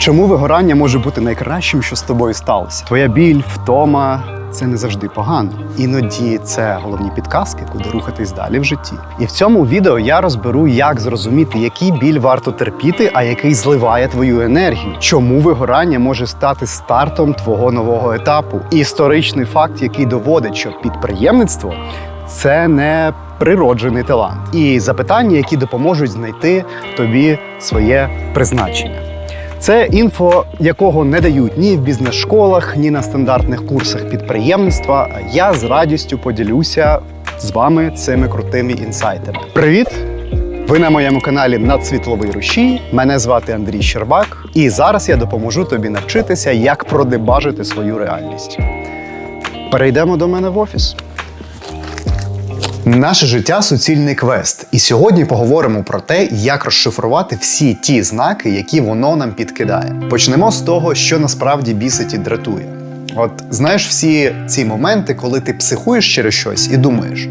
Чому вигорання може бути найкращим, що з тобою сталося? Твоя біль, втома це не завжди погано. Іноді це головні підказки, куди рухатись далі в житті. І в цьому відео я розберу, як зрозуміти, який біль варто терпіти, а який зливає твою енергію. Чому вигорання може стати стартом твого нового етапу? Історичний факт, який доводить, що підприємництво це не природжений талант, і запитання, які допоможуть знайти тобі своє призначення. Це інфо, якого не дають ні в бізнес-школах, ні на стандартних курсах підприємництва. Я з радістю поділюся з вами цими крутими інсайтами. Привіт! Ви на моєму каналі Надсвітловий рушій. Мене звати Андрій Щербак, і зараз я допоможу тобі навчитися, як продебажити свою реальність. Перейдемо до мене в офіс. Наше життя суцільний квест, і сьогодні поговоримо про те, як розшифрувати всі ті знаки, які воно нам підкидає. Почнемо з того, що насправді бісить і дратує. От знаєш всі ці моменти, коли ти психуєш через щось і думаєш,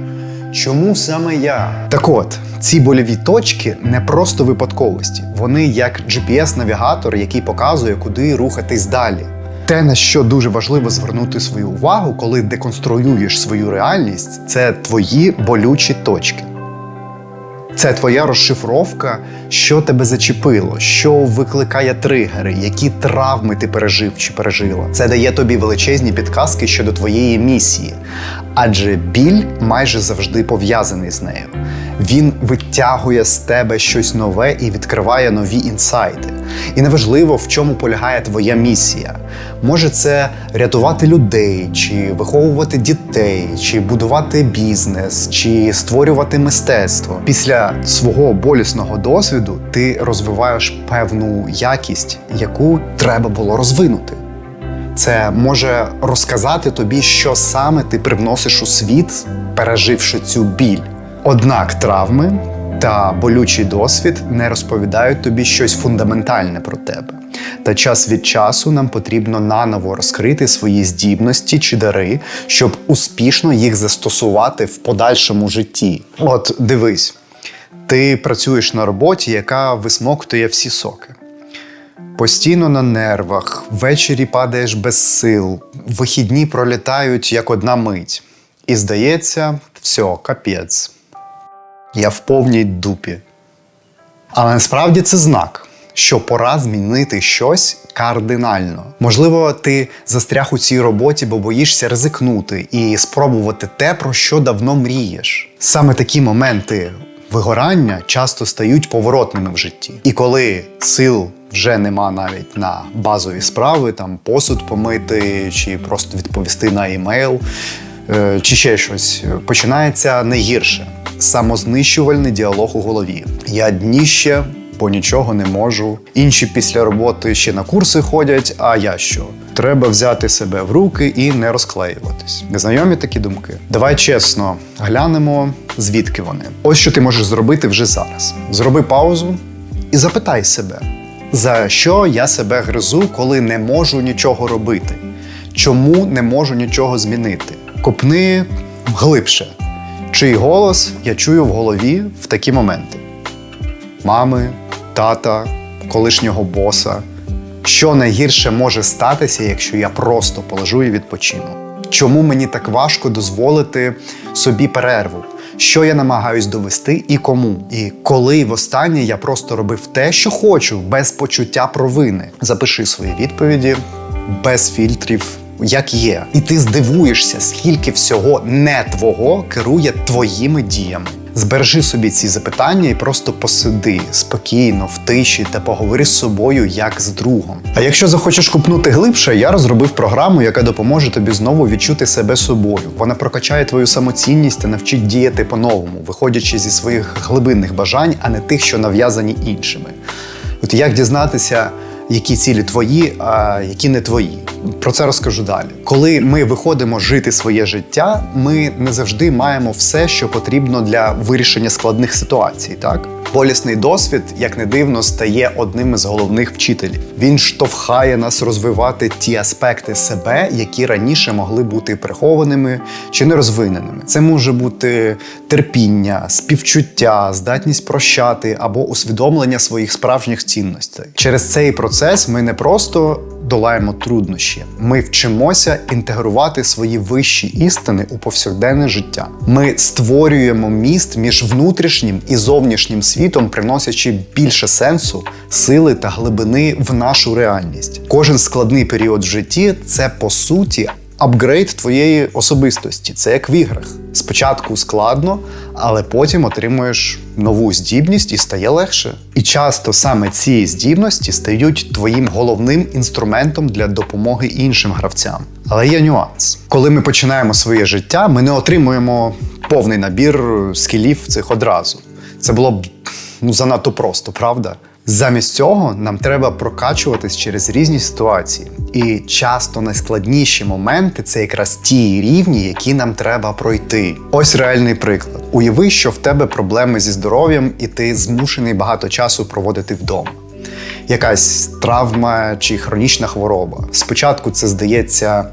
чому саме я? Так от, ці больові точки не просто випадковості, вони як GPS-навігатор, який показує, куди рухатись далі. Те, на що дуже важливо звернути свою увагу, коли деконструюєш свою реальність, це твої болючі точки. Це твоя розшифровка, що тебе зачепило, що викликає тригери, які травми ти пережив чи пережила. Це дає тобі величезні підказки щодо твоєї місії, адже біль майже завжди пов'язаний з нею. Він витягує з тебе щось нове і відкриває нові інсайти. І неважливо, в чому полягає твоя місія. Може, це рятувати людей, чи виховувати дітей, чи будувати бізнес, чи створювати мистецтво. Після свого болісного досвіду ти розвиваєш певну якість, яку треба було розвинути. Це може розказати тобі, що саме ти привносиш у світ, переживши цю біль. Однак травми та болючий досвід не розповідають тобі щось фундаментальне про тебе. Та час від часу нам потрібно наново розкрити свої здібності чи дари, щоб успішно їх застосувати в подальшому житті. От дивись, ти працюєш на роботі, яка висмоктує всі соки. Постійно на нервах, ввечері падаєш без сил, вихідні пролітають як одна мить. І здається, все, капець. Я в повній дупі. Але насправді це знак, що пора змінити щось кардинально. Можливо, ти застряг у цій роботі, бо боїшся ризикнути і спробувати те, про що давно мрієш. Саме такі моменти вигорання часто стають поворотними в житті. І коли сил вже нема навіть на базові справи, там посуд помити чи просто відповісти на емейл, чи ще щось, починається найгірше самознищувальний діалог у голові. Я дніще, бо нічого не можу. Інші після роботи ще на курси ходять. А я що? Треба взяти себе в руки і не розклеюватись. Незнайомі такі думки. Давай чесно глянемо, звідки вони. Ось що ти можеш зробити вже зараз. Зроби паузу і запитай себе, за що я себе гризу, коли не можу нічого робити? Чому не можу нічого змінити? Копни глибше. Чий голос я чую в голові в такі моменти: мами, тата, колишнього боса. Що найгірше може статися, якщо я просто полежу і відпочину? Чому мені так важко дозволити собі перерву? Що я намагаюсь довести і кому? І коли востаннє я просто робив те, що хочу, без почуття провини. Запиши свої відповіді без фільтрів, як є. І ти здивуєшся, скільки всього не твого керує твоїми діями. Збережи собі ці запитання і просто посиди спокійно, в тиші та поговори з собою як з другом. А якщо захочеш купнути глибше, я розробив програму, яка допоможе тобі знову відчути себе собою. Вона прокачає твою самоцінність та навчить діяти по-новому, виходячи зі своїх глибинних бажань, а не тих, що нав'язані іншими. От як дізнатися, які цілі твої, а які не твої? Про це розкажу далі. Коли ми виходимо жити своє життя, ми не завжди маємо все, що потрібно для вирішення складних ситуацій. Так, болісний досвід, як не дивно, стає одним із головних вчителів. Він штовхає нас розвивати ті аспекти себе, які раніше могли бути прихованими чи не розвиненими. Це може бути терпіння, співчуття, здатність прощати або усвідомлення своїх справжніх цінностей. Через цей процес ми не просто долаємо труднощі, ми вчимося інтегрувати свої вищі істини у повсякденне життя. Ми створюємо міст між внутрішнім і зовнішнім світом, приносячи більше сенсу, сили та глибини в нашу реальність. Кожен складний період в житті це по суті апгрейд твоєї особистості. Це як в іграх. Спочатку складно, але потім отримуєш нову здібність і стає легше. І часто саме ці здібності стають твоїм головним інструментом для допомоги іншим гравцям. Але є нюанс. Коли ми починаємо своє життя, ми не отримуємо повний набір скілів цих одразу. Це було б ну занадто просто, правда? Замість цього нам треба прокачуватись через різні ситуації. І часто найскладніші моменти це якраз ті рівні, які нам треба пройти. Ось реальний приклад. Уяви, що в тебе проблеми зі здоров'ям, і ти змушений багато часу проводити вдома. Якась травма чи хронічна хвороба. Спочатку це здається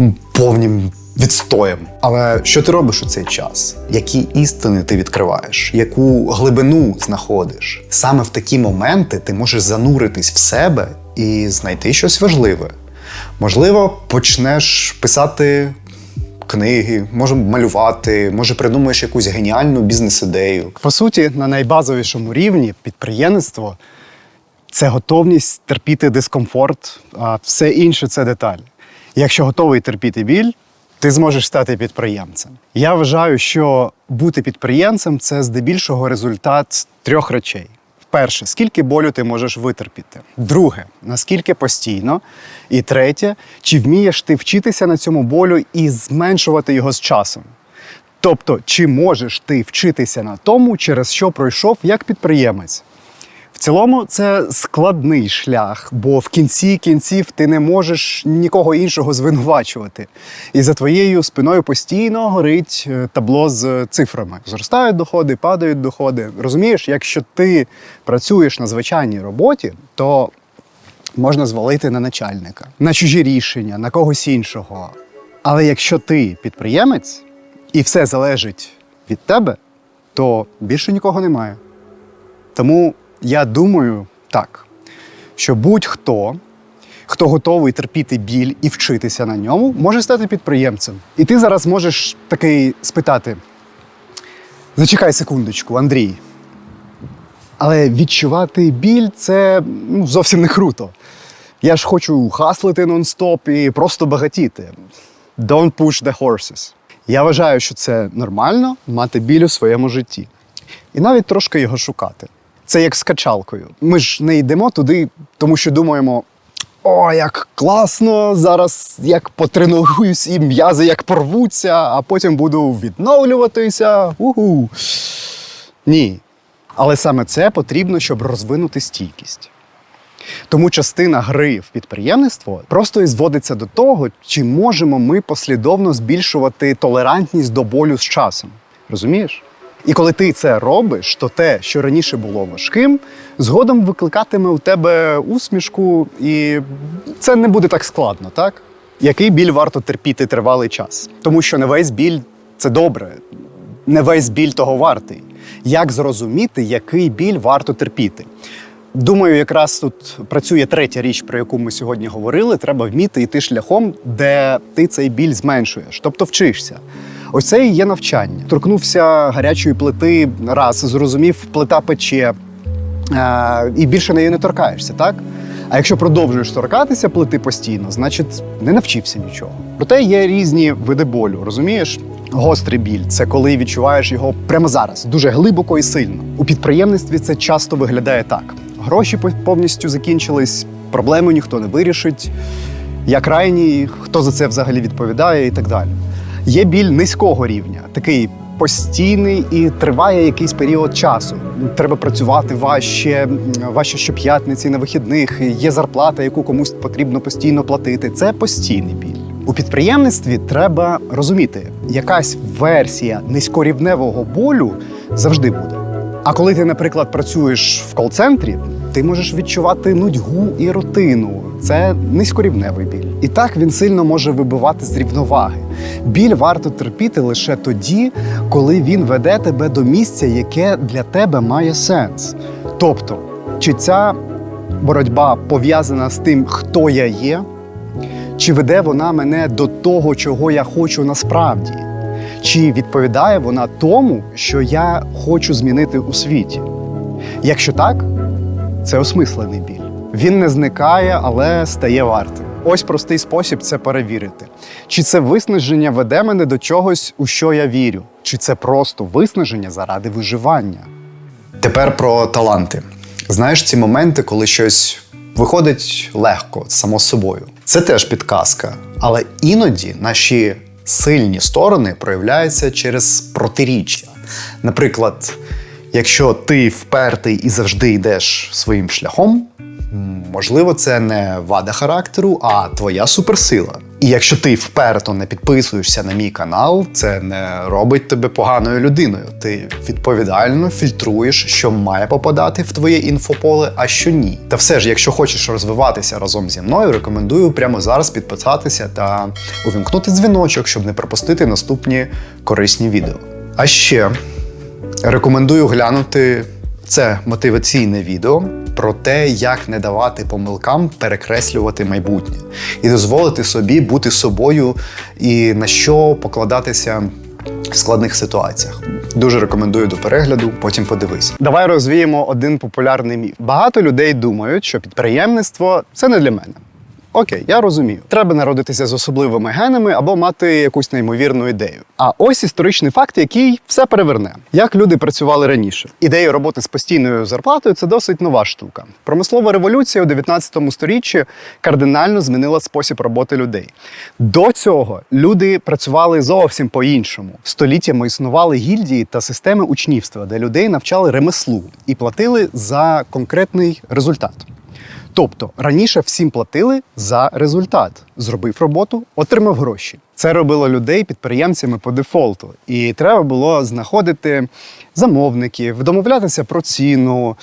м, повним відстоєм. Але що ти робиш у цей час? Які істини ти відкриваєш, яку глибину знаходиш? Саме в такі моменти ти можеш зануритись в себе і знайти щось важливе. Можливо, почнеш писати книги, може малювати, може придумаєш якусь геніальну бізнес-ідею. По суті, на найбазовішому рівні підприємництво це готовність терпіти дискомфорт, а все інше це деталі. Якщо готовий терпіти біль, ти зможеш стати підприємцем. Я вважаю, що бути підприємцем це здебільшого результат трьох речей. Перше, скільки болю ти можеш витерпіти. Друге, наскільки постійно. І третє, чи вмієш ти вчитися на цьому болю і зменшувати його з часом. Тобто, чи можеш ти вчитися на тому, через що пройшов як підприємець? Цілому це складний шлях, бо в кінці кінців ти не можеш нікого іншого звинувачувати. І за твоєю спиною постійно горить е, табло з цифрами. Зростають доходи, падають доходи. Розумієш, якщо ти працюєш на звичайній роботі, то можна звалити на начальника, на чужі рішення, на когось іншого. Але якщо ти підприємець і все залежить від тебе, то більше нікого немає. Тому я думаю так, що будь-хто, хто готовий терпіти біль і вчитися на ньому, може стати підприємцем. І ти зараз можеш такий спитати: зачекай секундочку, Андрій. Але відчувати біль це ну, зовсім не круто. Я ж хочу хаслити нон-стоп і просто багатіти. Don't push the horses. Я вважаю, що це нормально мати біль у своєму житті. І навіть трошки його шукати. Це як з качалкою. Ми ж не йдемо туди, тому що думаємо: о, як класно! Зараз як потренуюсь і м'язи як порвуться, а потім буду відновлюватися. Угу. Ні. Але саме це потрібно, щоб розвинути стійкість. Тому частина гри в підприємництво просто і зводиться до того, чи можемо ми послідовно збільшувати толерантність до болю з часом. Розумієш? І коли ти це робиш, то те, що раніше було важким, згодом викликатиме у тебе усмішку, і це не буде так складно, так? Який біль варто терпіти тривалий час? Тому що не весь біль це добре, не весь біль того вартий. Як зрозуміти, який біль варто терпіти? Думаю, якраз тут працює третя річ, про яку ми сьогодні говорили. Треба вміти йти шляхом, де ти цей біль зменшуєш, тобто вчишся. Ось це і є навчання. Торкнувся гарячої плити раз, зрозумів, плита пече, е, і більше нею не торкаєшся, так? А якщо продовжуєш торкатися плити постійно, значить не навчився нічого. Проте є різні види болю, розумієш? Гострий біль це коли відчуваєш його прямо зараз, дуже глибоко і сильно. У підприємництві це часто виглядає так: гроші повністю закінчились, проблеми ніхто не вирішить. Я крайній, хто за це взагалі відповідає, і так далі. Є біль низького рівня, такий постійний і триває якийсь період часу. Треба працювати важче, важче щоп'ятниці на вихідних. Є зарплата, яку комусь потрібно постійно платити. Це постійний біль. У підприємництві треба розуміти, якась версія низькорівневого болю завжди буде. А коли ти, наприклад, працюєш в кол-центрі, ти можеш відчувати нудьгу і рутину. Це низькорівневий біль. І так він сильно може вибивати з рівноваги. Біль варто терпіти лише тоді, коли він веде тебе до місця, яке для тебе має сенс. Тобто, чи ця боротьба пов'язана з тим, хто я є, чи веде вона мене до того, чого я хочу насправді? Чи відповідає вона тому, що я хочу змінити у світі? Якщо так, це осмислений біль. Він не зникає, але стає вартим. Ось простий спосіб це перевірити. Чи це виснаження веде мене до чогось, у що я вірю? Чи це просто виснаження заради виживання? Тепер про таланти. Знаєш, ці моменти, коли щось виходить легко, само собою. Це теж підказка. Але іноді наші сильні сторони проявляються через протиріччя. Наприклад, якщо ти впертий і завжди йдеш своїм шляхом, можливо, це не вада характеру, а твоя суперсила. І якщо ти вперто не підписуєшся на мій канал, це не робить тебе поганою людиною. Ти відповідально фільтруєш, що має попадати в твоє інфополе, а що ні. Та все ж, якщо хочеш розвиватися разом зі мною, рекомендую прямо зараз підписатися та увімкнути дзвіночок, щоб не пропустити наступні корисні відео. А ще рекомендую глянути це мотиваційне відео про те, як не давати помилкам перекреслювати майбутнє і дозволити собі бути собою і на що покладатися в складних ситуаціях. Дуже рекомендую до перегляду, потім подивись. Давай розвіємо один популярний міф. Багато людей думають, що підприємництво це не для мене. Окей, я розумію. Треба народитися з особливими генами або мати якусь неймовірну ідею. А ось історичний факт, який все переверне. Як люди працювали раніше. Ідея роботи з постійною зарплатою це досить нова штука. Промислова революція у 19 сторіччі кардинально змінила спосіб роботи людей. До цього люди працювали зовсім по-іншому. Століттями існували гільдії та системи учнівства, де людей навчали ремеслу і платили за конкретний результат. Тобто раніше всім платили за результат. Зробив роботу, отримав гроші. Це робило людей підприємцями по дефолту. І треба було знаходити замовників, домовлятися про ціну,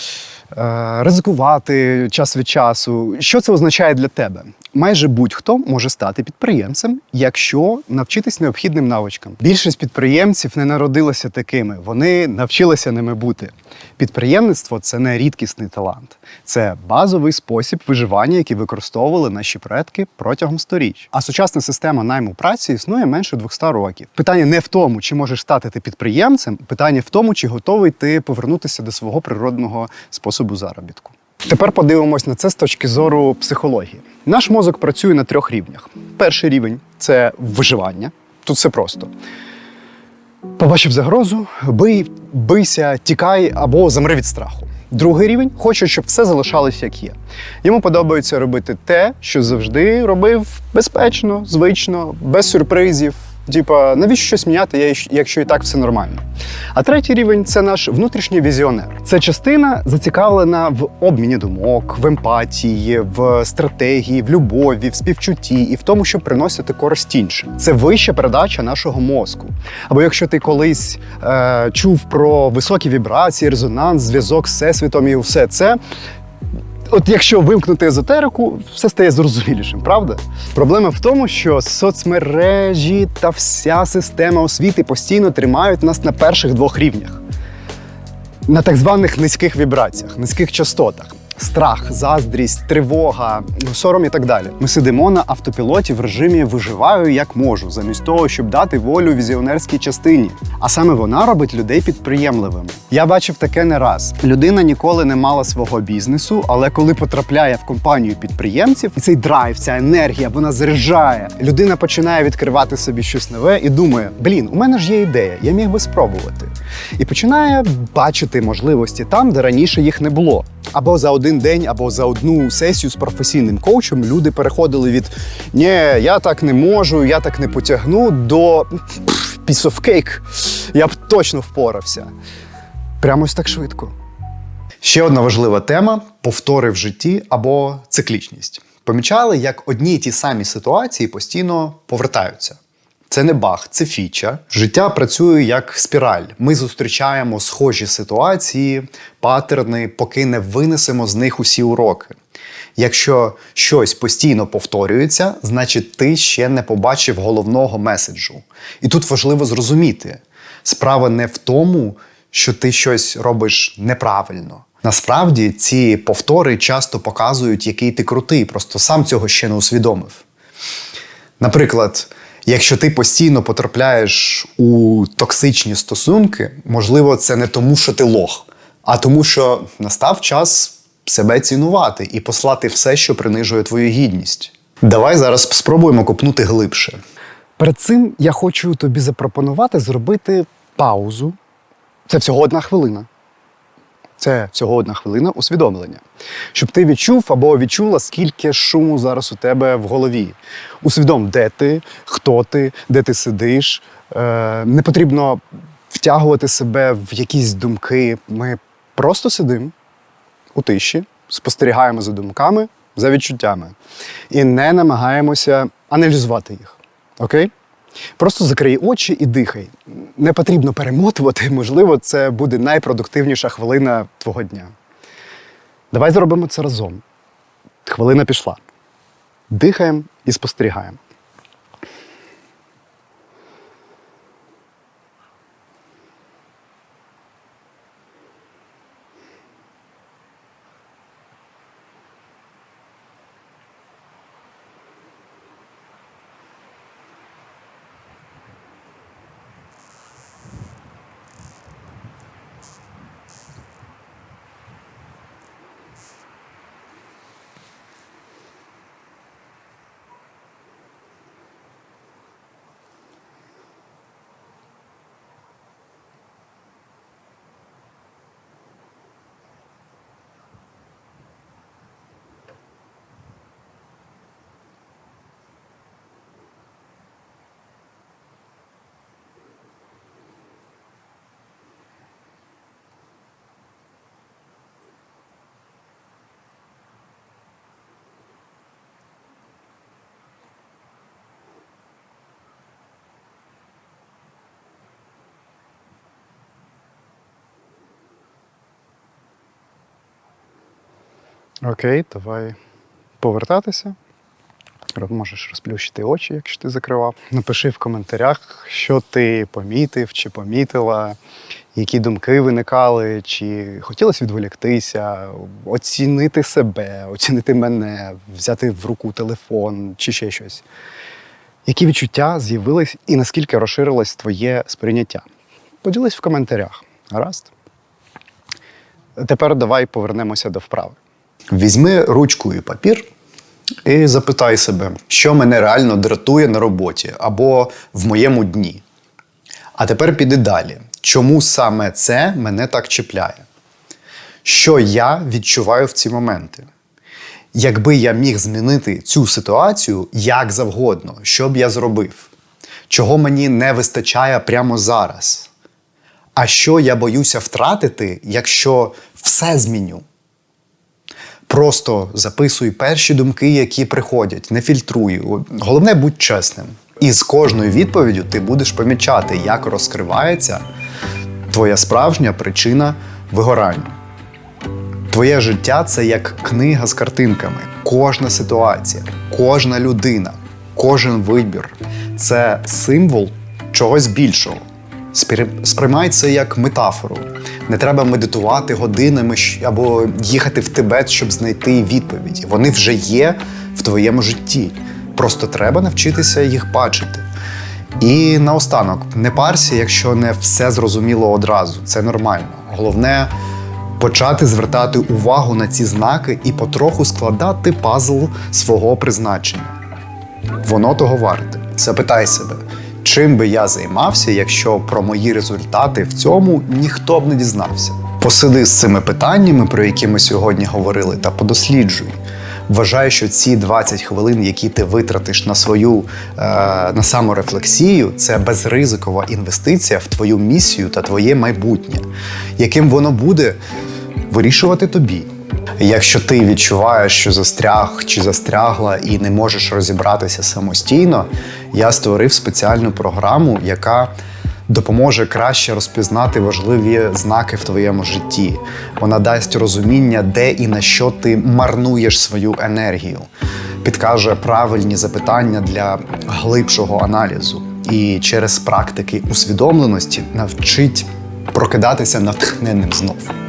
е, ризикувати час від часу. Що це означає для тебе? Майже будь-хто може стати підприємцем, якщо навчитись необхідним навичкам. Більшість підприємців не народилися такими, вони навчилися ними бути. Підприємництво це не рідкісний талант, це базовий спосіб виживання, який використовували наші предки протягом сторіч. А сучасна система найму праці існує менше 200 років. Питання не в тому, чи можеш стати ти підприємцем, питання в тому, чи готовий ти повернутися до свого природного способу заробітку. Тепер подивимось на це з точки зору психології. Наш мозок працює на трьох рівнях. Перший рівень це виживання. Тут все просто. Побачив загрозу, бий, бийся, тікай або замри від страху. Другий рівень хоче, щоб все залишалось як є. Йому подобається робити те, що завжди робив безпечно, звично, без сюрпризів. Типа, навіщо щось міняти, якщо і так все нормально. А третій рівень це наш внутрішній візіонер. Це частина зацікавлена в обміні думок, в емпатії, в стратегії, в любові, в співчутті і в тому, щоб приносити користь іншим. Це вища передача нашого мозку. Або якщо ти колись е, чув про високі вібрації, резонанс, зв'язок з всесвітом і все це. От якщо вимкнути езотерику, все стає зрозумілішим, правда? Проблема в тому, що соцмережі та вся система освіти постійно тримають нас на перших двох рівнях, на так званих низьких вібраціях, низьких частотах. Страх, заздрість, тривога, сором і так далі. Ми сидимо на автопілоті в режимі виживаю як можу, замість того, щоб дати волю візіонерській частині. А саме вона робить людей підприємливими. Я бачив таке не раз. Людина ніколи не мала свого бізнесу, але коли потрапляє в компанію підприємців, і цей драйв, ця енергія, вона заряджає. Людина починає відкривати собі щось нове і думає: блін, у мене ж є ідея, я міг би спробувати. І починає бачити можливості там, де раніше їх не було. Або за один день, або за одну сесію з професійним коучем люди переходили від ні, я так не можу, я так не потягну до «Пф, piece of cake, я б точно впорався. Прямо ось так швидко. Ще одна важлива тема повтори в житті або циклічність. Помічали, як одні й ті самі ситуації постійно повертаються. Це не баг, це фіча. Життя працює як спіраль. Ми зустрічаємо схожі ситуації, патерни, поки не винесемо з них усі уроки. Якщо щось постійно повторюється, значить ти ще не побачив головного меседжу. І тут важливо зрозуміти: справа не в тому, що ти щось робиш неправильно. Насправді ці повтори часто показують, який ти крутий, просто сам цього ще не усвідомив. Наприклад, якщо ти постійно потрапляєш у токсичні стосунки, можливо, це не тому, що ти лох, а тому, що настав час себе цінувати і послати все, що принижує твою гідність. Давай зараз спробуємо копнути глибше. Перед цим я хочу тобі запропонувати зробити паузу. Це всього одна хвилина. Це всього одна хвилина усвідомлення. Щоб ти відчув або відчула, скільки шуму зараз у тебе в голові. Усвідом, де ти, хто ти, де ти сидиш. Е, не потрібно втягувати себе в якісь думки. Ми просто сидимо у тиші, спостерігаємо за думками, за відчуттями і не намагаємося аналізувати їх. Окей? Просто закрий очі і дихай. Не потрібно перемотувати, можливо, це буде найпродуктивніша хвилина твого дня. Давай зробимо це разом. Хвилина пішла. Дихаємо і спостерігаємо. Окей, давай повертатися. Можеш розплющити очі, якщо ти закривав. Напиши в коментарях, що ти помітив чи помітила, які думки виникали, чи хотілося відволіктися, оцінити себе, оцінити мене, взяти в руку телефон чи ще щось. Які відчуття з'явились і наскільки розширилось твоє сприйняття? Поділись в коментарях. Гаразд? Тепер давай повернемося до вправи. Візьми ручку і папір і запитай себе, що мене реально дратує на роботі або в моєму дні. А тепер піди далі. Чому саме це мене так чіпляє? Що я відчуваю в ці моменти? Якби я міг змінити цю ситуацію як завгодно, що б я зробив? Чого мені не вистачає прямо зараз? А що я боюся втратити, якщо все зміню? Просто записуй перші думки, які приходять, не фільтруй. Головне, будь чесним. І з кожною відповіддю ти будеш помічати, як розкривається твоя справжня причина вигорання. Твоє життя це як книга з картинками. Кожна ситуація, кожна людина, кожен вибір це символ чогось більшого. Сприймай це як метафору. Не треба медитувати годинами або їхати в Тибет, щоб знайти відповіді. Вони вже є в твоєму житті. Просто треба навчитися їх бачити. І наостанок, не парся, якщо не все зрозуміло одразу. Це нормально. Головне почати звертати увагу на ці знаки і потроху складати пазл свого призначення. Воно того варте. Запитай себе, чим би я займався, якщо про мої результати в цьому ніхто б не дізнався. Посиди з цими питаннями, про які ми сьогодні говорили, та подосліджуй. Вважаю, що ці 20 хвилин, які ти витратиш на свою е, на саморефлексію, це безризикова інвестиція в твою місію та твоє майбутнє, яким воно буде вирішувати тобі. Якщо ти відчуваєш, що застряг чи застрягла і не можеш розібратися самостійно, я створив спеціальну програму, яка допоможе краще розпізнати важливі знаки в твоєму житті. Вона дасть розуміння, де і на що ти марнуєш свою енергію, підкаже правильні запитання для глибшого аналізу. І через практики усвідомленості навчить прокидатися натхненним знов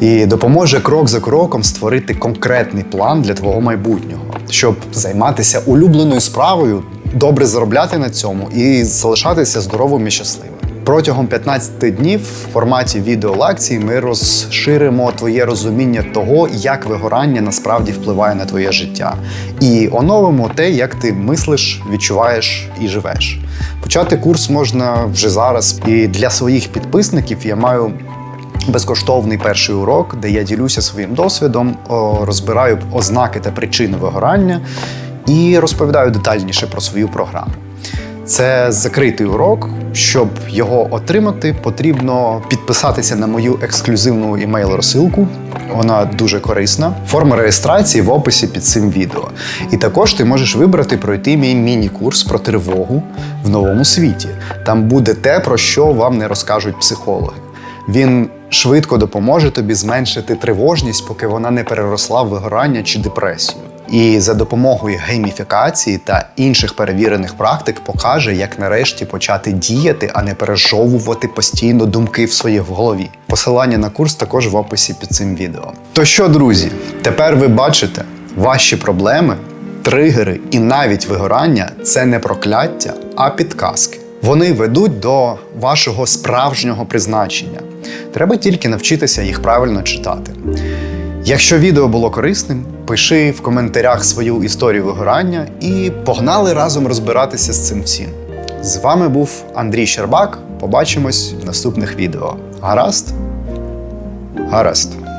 і допоможе крок за кроком створити конкретний план для твого майбутнього, щоб займатися улюбленою справою, добре заробляти на цьому і залишатися здоровим і щасливим. Протягом 15 днів в форматі відеолекцій ми розширимо твоє розуміння того, як вигорання насправді впливає на твоє життя, і оновимо те, як ти мислиш, відчуваєш і живеш. Почати курс можна вже зараз. І для своїх підписників я маю безкоштовний перший урок, де я ділюся своїм досвідом, розбираю ознаки та причини вигорання і розповідаю детальніше про свою програму. Це закритий урок. Щоб його отримати, потрібно підписатися на мою ексклюзивну імейл-розсилку. Вона дуже корисна. Форма реєстрації в описі під цим відео. І також ти можеш вибрати пройти мій міні-курс про тривогу в новому світі. Там буде те, про що вам не розкажуть психологи. Він швидко допоможе тобі зменшити тривожність, поки вона не переросла в вигорання чи депресію. І за допомогою гейміфікації та інших перевірених практик покаже, як нарешті почати діяти, а не пережовувати постійно думки в своїй голові. Посилання на курс також в описі під цим відео. То що, друзі, тепер ви бачите, ваші проблеми, тригери і навіть вигорання це не прокляття, а підказки. Вони ведуть до вашого справжнього призначення. Треба тільки навчитися їх правильно читати. Якщо відео було корисним, пиши в коментарях свою історію вигорання і погнали разом розбиратися з цим всім. З вами був Андрій Щербак. Побачимось в наступних відео. Гаразд? Гаразд.